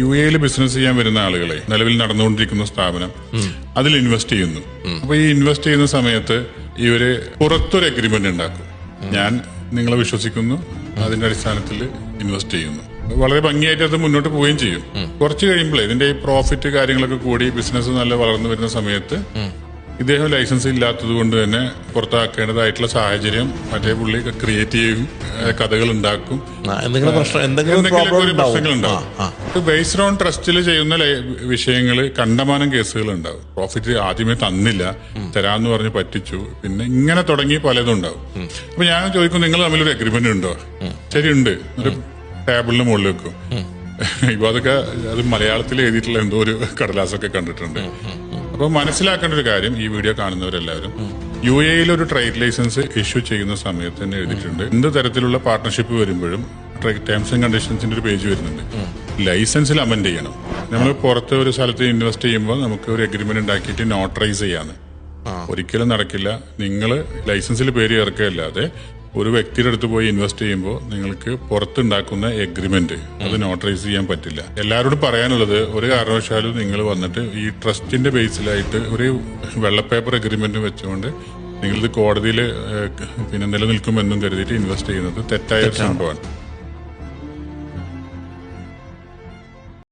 U എയിൽ business ചെയ്യാൻ വരുന്ന ആളുകളെ നിലവിൽ നടന്നുകൊണ്ടിരിക്കുന്ന സ്ഥാപനം അതിൽ ഇൻവെസ്റ്റ് ചെയ്യുന്നു. അപ്പൊ ഈ ഇൻവെസ്റ്റ് ചെയ്യുന്ന സമയത്ത് ഇവർ പുറത്തൊരു അഗ്രിമെന്റ് ഉണ്ടാക്കും. ഞാൻ നിങ്ങളെ വിശ്വസിക്കുന്നു അതിന്റെ അടിസ്ഥാനത്തിൽ ഇൻവെസ്റ്റ് ചെയ്യുന്നു. വളരെ ഭംഗിയായിട്ട് അത് മുന്നോട്ട് പോവുകയും ചെയ്യും. കുറച്ച് കഴിയുമ്പോൾ ഇതിന്റെ ഈ പ്രോഫിറ്റ് കാര്യങ്ങളൊക്കെ കൂടി ബിസിനസ് നല്ല വളർന്നു വരുന്ന സമയത്ത് ഇദ്ദേഹം ലൈസൻസ് ഇല്ലാത്തത് കൊണ്ട് തന്നെ പുറത്താക്കേണ്ടതായിട്ടുള്ള സാഹചര്യം മറ്റേ പുള്ളി ക്രിയേറ്റ് ചെയ്യും കഥകൾ ഉണ്ടാക്കും. എന്തെങ്കിലും പ്രശ്നങ്ങൾ ഉണ്ടാവും. ഉണ്ടാവും ബേസ്ഡ് ഓൺ ട്രസ്റ്റിൽ ചെയ്യുന്ന വിഷയങ്ങൾ കണ്ടമാനം കേസുകൾ ഉണ്ടാവും പ്രോഫിറ്റ് ആദ്യമേ തന്നില്ല. തരാന്ന് പറഞ്ഞ് പറ്റിച്ചു. പിന്നെ ഇങ്ങനെ തുടങ്ങി പലതും ഉണ്ടാവും. അപ്പൊ ഞാൻ ചോദിക്കും നിങ്ങൾ തമ്മിൽ ഒരു അഗ്രിമെന്റ് ഉണ്ടോ? ശരിയുണ്ട്. ഒരു ടേബിളിന് മുകളിൽ വെക്കും. ഇപ്പൊ അതൊക്കെ അത് മലയാളത്തിൽ എഴുതിയിട്ടുള്ള എന്തോ ഒരു കടലാസൊക്കെ കണ്ടിട്ടുണ്ട്. അപ്പൊ മനസ്സിലാക്കേണ്ട ഒരു കാര്യം ഈ വീഡിയോ കാണുന്നവരെല്ലാവരും യു എയിൽ ഒരു ട്രേഡ് ലൈസൻസ് ഇഷ്യൂ ചെയ്യുന്ന സമയത്ത് തന്നെ എഴുതിയിട്ടുണ്ട്. എന്ത് തരത്തിലുള്ള പാർട്ണർഷിപ്പ് വരുമ്പോഴും ടേംസ് ആൻഡ് കണ്ടീഷൻസിന്റെ ഒരു പേജ് വരുന്നുണ്ട്. ലൈസൻസിൽ അമെൻഡ് ചെയ്യണം. നമ്മൾ പുറത്ത് ഒരു സ്ഥലത്ത് ഇൻവെസ്റ്റ് ചെയ്യുമ്പോൾ നമുക്ക് ഒരു അഗ്രിമെന്റ് ഉണ്ടാക്കിയിട്ട് നോട്ടറൈസ് ചെയ്യാന്ന് ഒരിക്കലും നടക്കില്ല. നിങ്ങൾ ലൈസൻസിൽ പേര് ചേർക്കുകയല്ലാതെ ഒരു വ്യക്തിയുടെ അടുത്ത് പോയി ഇൻവെസ്റ്റ് ചെയ്യുമ്പോൾ നിങ്ങൾക്ക് പുറത്തുണ്ടാക്കുന്ന എഗ്രിമെന്റ് അത് നോട്ടറൈസ് ചെയ്യാൻ പറ്റില്ല. എല്ലാവരോടും പറയാനുള്ളത് ഒരു കാരണവശാലും നിങ്ങൾ വന്നിട്ട് ഈ ട്രസ്റ്റിന്റെ ബേസിലായിട്ട് ഒരു വെള്ളപ്പേപ്പർ അഗ്രിമെന്റ് വെച്ചുകൊണ്ട് നിങ്ങളിത് കോടതിയിൽ പിന്നെ നിലനിൽക്കുമെന്നും കരുതിയിട്ട് ഇൻവെസ്റ്റ് ചെയ്യുന്നത് തെറ്റായ ഒരു സംഭവമാണ്.